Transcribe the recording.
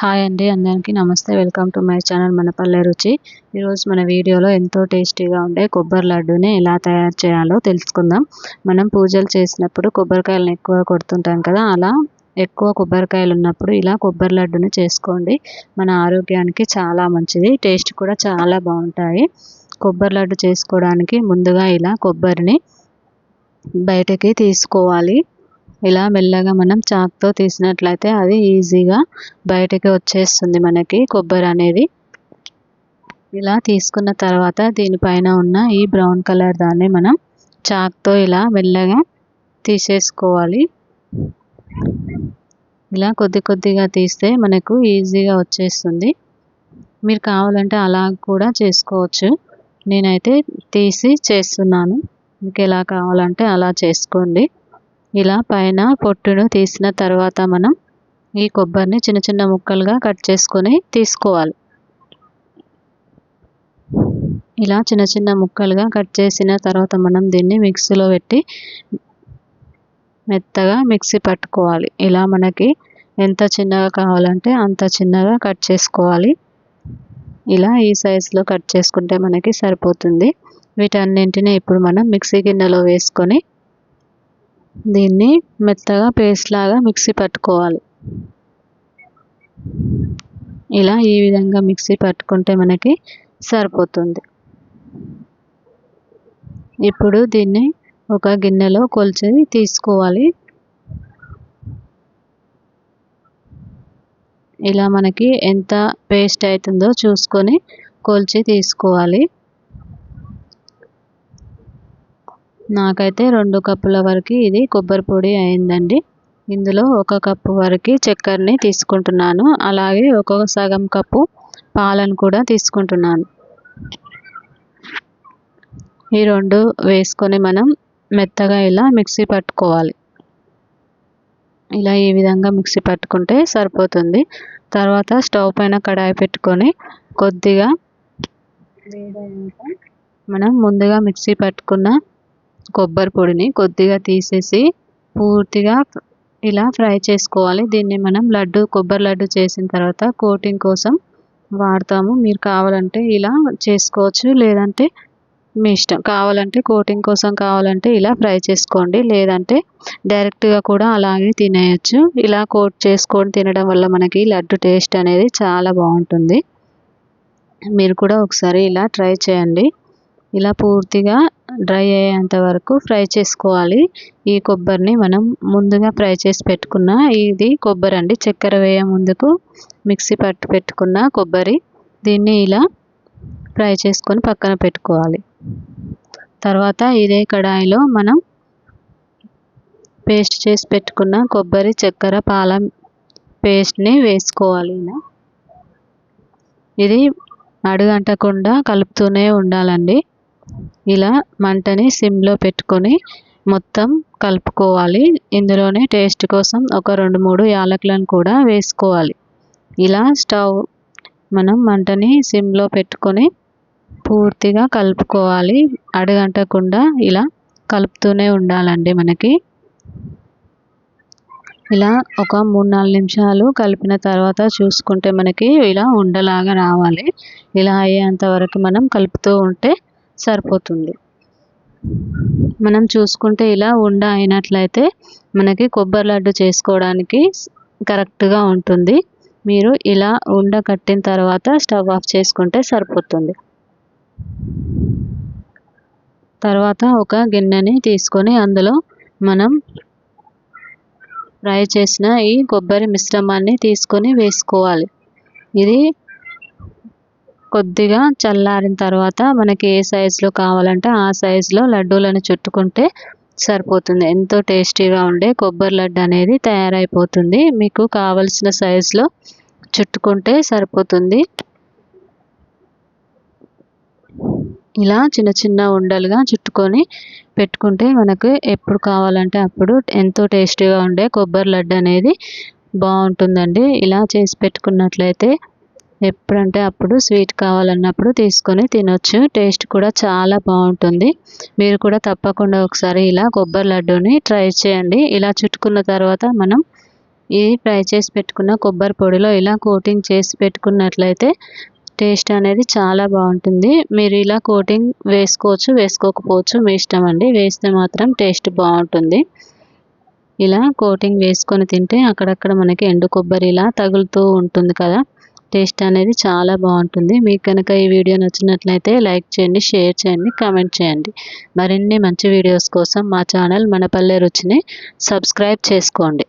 Hi అండి అందరికీ నమస్తే. వెల్కమ్ టు మై ఛానల్ మన పల్లె రుచి. ఈరోజు మన వీడియోలో ఎంతో టేస్టీగా ఉండే కొబ్బరి లడ్డూని ఎలా తయారు చేయాలో తెలుసుకుందాం. మనం పూజలు చేసినప్పుడు కొబ్బరికాయలను ఎక్కువ కొడుతుంటాం కదా అలా ఎక్కువ కొబ్బరికాయలు ఉన్నప్పుడు ఇలా కొబ్బరి లడ్డుని చేసుకోండి. మన ఆరోగ్యానికి చాలా మంచిది టేస్ట్ కూడా చాలా బాగుంటాయి. కొబ్బరి లడ్డు చేసుకోవడానికి ముందుగా ఇలా కొబ్బరిని బయటకి తీసుకోవాలి. ఇలా మెల్లగా మనం చాక్తో తీసినట్లయితే అది ఈజీగా బయటకి వచ్చేస్తుంది మనకి కొబ్బరి అనేది. ఇలా తీసుకున్న తర్వాత దీనిపైన ఉన్న ఈ బ్రౌన్ కలర్ దాన్ని మనం చాక్తో ఇలా మెల్లగా తీసేసుకోవాలి. ఇలా కొద్ది కొద్దిగా తీస్తే మనకు ఈజీగా వచ్చేస్తుంది. మీరు కావాలంటే అలా కూడా చేసుకోవచ్చు. నేనైతే తీసి చేస్తున్నాను. మీకు ఎలా కావాలంటే అలా చేసుకోండి. ఇలా పైన పొట్టును తీసిన తర్వాత మనం ఈ కొబ్బరిని చిన్న చిన్న ముక్కలుగా కట్ చేసుకొని తీసుకోవాలి. ఇలా చిన్న చిన్న ముక్కలుగా కట్ చేసిన తర్వాత మనం దీన్ని మిక్సీలో పెట్టి మెత్తగా మిక్సీ పట్టుకోవాలి. ఇలా మనకి ఎంత చిన్నగా కావాలంటే అంత చిన్నగా కట్ చేసుకోవాలి. ఇలా ఈ సైజులో కట్ చేసుకుంటే మనకి సరిపోతుంది. వీటన్నింటినీ ఇప్పుడు మనం మిక్సీ గిన్నెలో వేసుకొని దీన్ని మెత్తగా పేస్ట్ లాగా మిక్సీ పట్టుకోవాలి. ఇలా ఈ విధంగా మిక్సీ పట్టుకుంటే మనకి సరిపోతుంది. ఇప్పుడు దీన్ని ఒక గిన్నెలో కొలిచి తీసుకోవాలి. ఇలా మనకి ఎంత పేస్ట్ అవుతుందో చూసుకొని కొలిచి తీసుకోవాలి. నాకైతే రెండు కప్పుల వరకు ఇది కొబ్బరి పొడి అయిందండి. ఇందులో ఒక కప్పు వరకు చక్కెరని తీసుకుంటున్నాను. అలాగే ఒక సగం కప్పు పాలను కూడా తీసుకుంటున్నాను. ఈ రెండు వేసుకొని మనం మెత్తగా ఇలా మిక్సీ పట్టుకోవాలి. ఇలా ఈ విధంగా మిక్సీ పట్టుకుంటే సరిపోతుంది. తర్వాత స్టవ్ పైన కడాయి పెట్టుకొని కొద్దిగా మనం ముందుగా మిక్సీ పట్టుకున్న కొబ్బరి పొడిని కొద్దిగా తీసేసి పూర్తిగా ఇలా ఫ్రై చేసుకోవాలి. దీన్ని మనం లడ్డు కొబ్బరి లడ్డు చేసిన తర్వాత కోటింగ్ కోసం వాడతాము. మీరు కావాలంటే ఇలా చేసుకోవచ్చు. లేదంటే మీ ఇష్టం కావాలంటే కోటింగ్ కోసం కావాలంటే ఇలా ఫ్రై చేసుకోండి. లేదంటే డైరెక్ట్గా కూడా అలాగే తినేయచ్చు. ఇలా కోట్ చేసుకొని తినడం వల్ల మనకి లడ్డు టేస్ట్ అనేది చాలా బాగుంటుంది. మీరు కూడా ఒకసారి ఇలా ట్రై చేయండి. ఇలా పూర్తిగా డ్రై అయ్యేంత వరకు ఫ్రై చేసుకోవాలి. ఈ కొబ్బరిని మనం ముందుగా ఫ్రై చేసి పెట్టుకున్న ఇది కొబ్బరి అండి. చక్కెర వేయ ముందుకు మిక్సీ పట్టు పెట్టుకున్న కొబ్బరి దీన్ని ఇలా ఫ్రై చేసుకొని పక్కన పెట్టుకోవాలి. తర్వాత ఇదే కడాయిలో మనం పేస్ట్ చేసి పెట్టుకున్న కొబ్బరి చక్కెర పాలం పేస్ట్ని వేసుకోవాలి ఇలా. ఇది అడుగంటకుండా కలుపుతూనే ఉండాలండి. ఇలా మంటని సిమ్లో పెట్టుకొని మొత్తం కలుపుకోవాలి. ఇందులోనే టేస్ట్ కోసం ఒక రెండు మూడు యాలకులను కూడా వేసుకోవాలి. ఇలా స్టవ్ మనం మంటని సిమ్లో పెట్టుకొని పూర్తిగా కలుపుకోవాలి. అడుగంటకుండా ఇలా కలుపుతూనే ఉండాలండి మనకి. ఇలా ఒక మూడు నాలుగు నిమిషాలు కలిపిన తర్వాత చూసుకుంటే మనకి ఇలా ఉండలాగా రావాలి. ఇలా అయ్యేంత వరకు మనం కలుపుతూ ఉంటే సరిపోతుంది. మనం చూసుకుంటే ఇలా ఉండ అయినట్లయితే మనకి కొబ్బరి లడ్డు చేసుకోవడానికి కరెక్ట్గా ఉంటుంది. మీరు ఇలా ఉండ కట్టిన తర్వాత స్టవ్ ఆఫ్ చేసుకుంటే సరిపోతుంది. తర్వాత ఒక గిన్నెని తీసుకొని అందులో మనం ఫ్రై చేసిన ఈ కొబ్బరి మిశ్రమాన్ని తీసుకొని వేసుకోవాలి. ఇది కొద్దిగా చల్లారిన తర్వాత మనకి ఏ సైజులో కావాలంటే ఆ సైజులో లడ్డూలను చుట్టుకుంటే సరిపోతుంది. ఎంతో టేస్టీగా ఉండే కొబ్బరి లడ్డు అనేది తయారైపోతుంది. మీకు కావలసిన సైజులో చుట్టుకుంటే సరిపోతుంది. ఇలా చిన్న చిన్న ఉండలుగా చుట్టుకొని పెట్టుకుంటే మనకు ఎప్పుడు కావాలంటే అప్పుడు ఎంతో టేస్టీగా ఉండే కొబ్బరి లడ్డు అనేది బాగుంటుందండి. ఇలా చేసి పెట్టుకున్నట్లయితే ఎప్పుడంటే అప్పుడు స్వీట్ కావాలన్నప్పుడు తీసుకొని తినొచ్చు. టేస్ట్ కూడా చాలా బాగుంటుంది. మీరు కూడా తప్పకుండా ఒకసారి ఇలా కొబ్బరి లడ్డూని ట్రై చేయండి. ఇలా చుట్టుకున్న తర్వాత మనం ఈ ఫ్రై చేసి పెట్టుకున్న కొబ్బరి పొడిలో ఇలా కోటింగ్ చేసి పెట్టుకున్నట్లయితే టేస్ట్ అనేది చాలా బాగుంటుంది. మీరు ఇలా కోటింగ్ వేసుకోవచ్చు వేసుకోకపోవచ్చు మీ ఇష్టం అండి. వేస్తే మాత్రం టేస్ట్ బాగుంటుంది. ఇలా కోటింగ్ వేసుకొని తింటే అక్కడక్కడ మనకి ఎండు కొబ్బరి ఇలా తగులుతూ ఉంటుంది కదా. టేస్ట్ అనేది చాలా బాగుంటుంది. మీకు కనుక ఈ వీడియో నచ్చినట్లయితే లైక్ చేయండి షేర్ చేయండి కామెంట్ చేయండి. మరిన్ని మంచి వీడియోస్ కోసం మా ఛానల్ మనపల్లె రుచిని సబ్స్క్రైబ్ చేసుకోండి.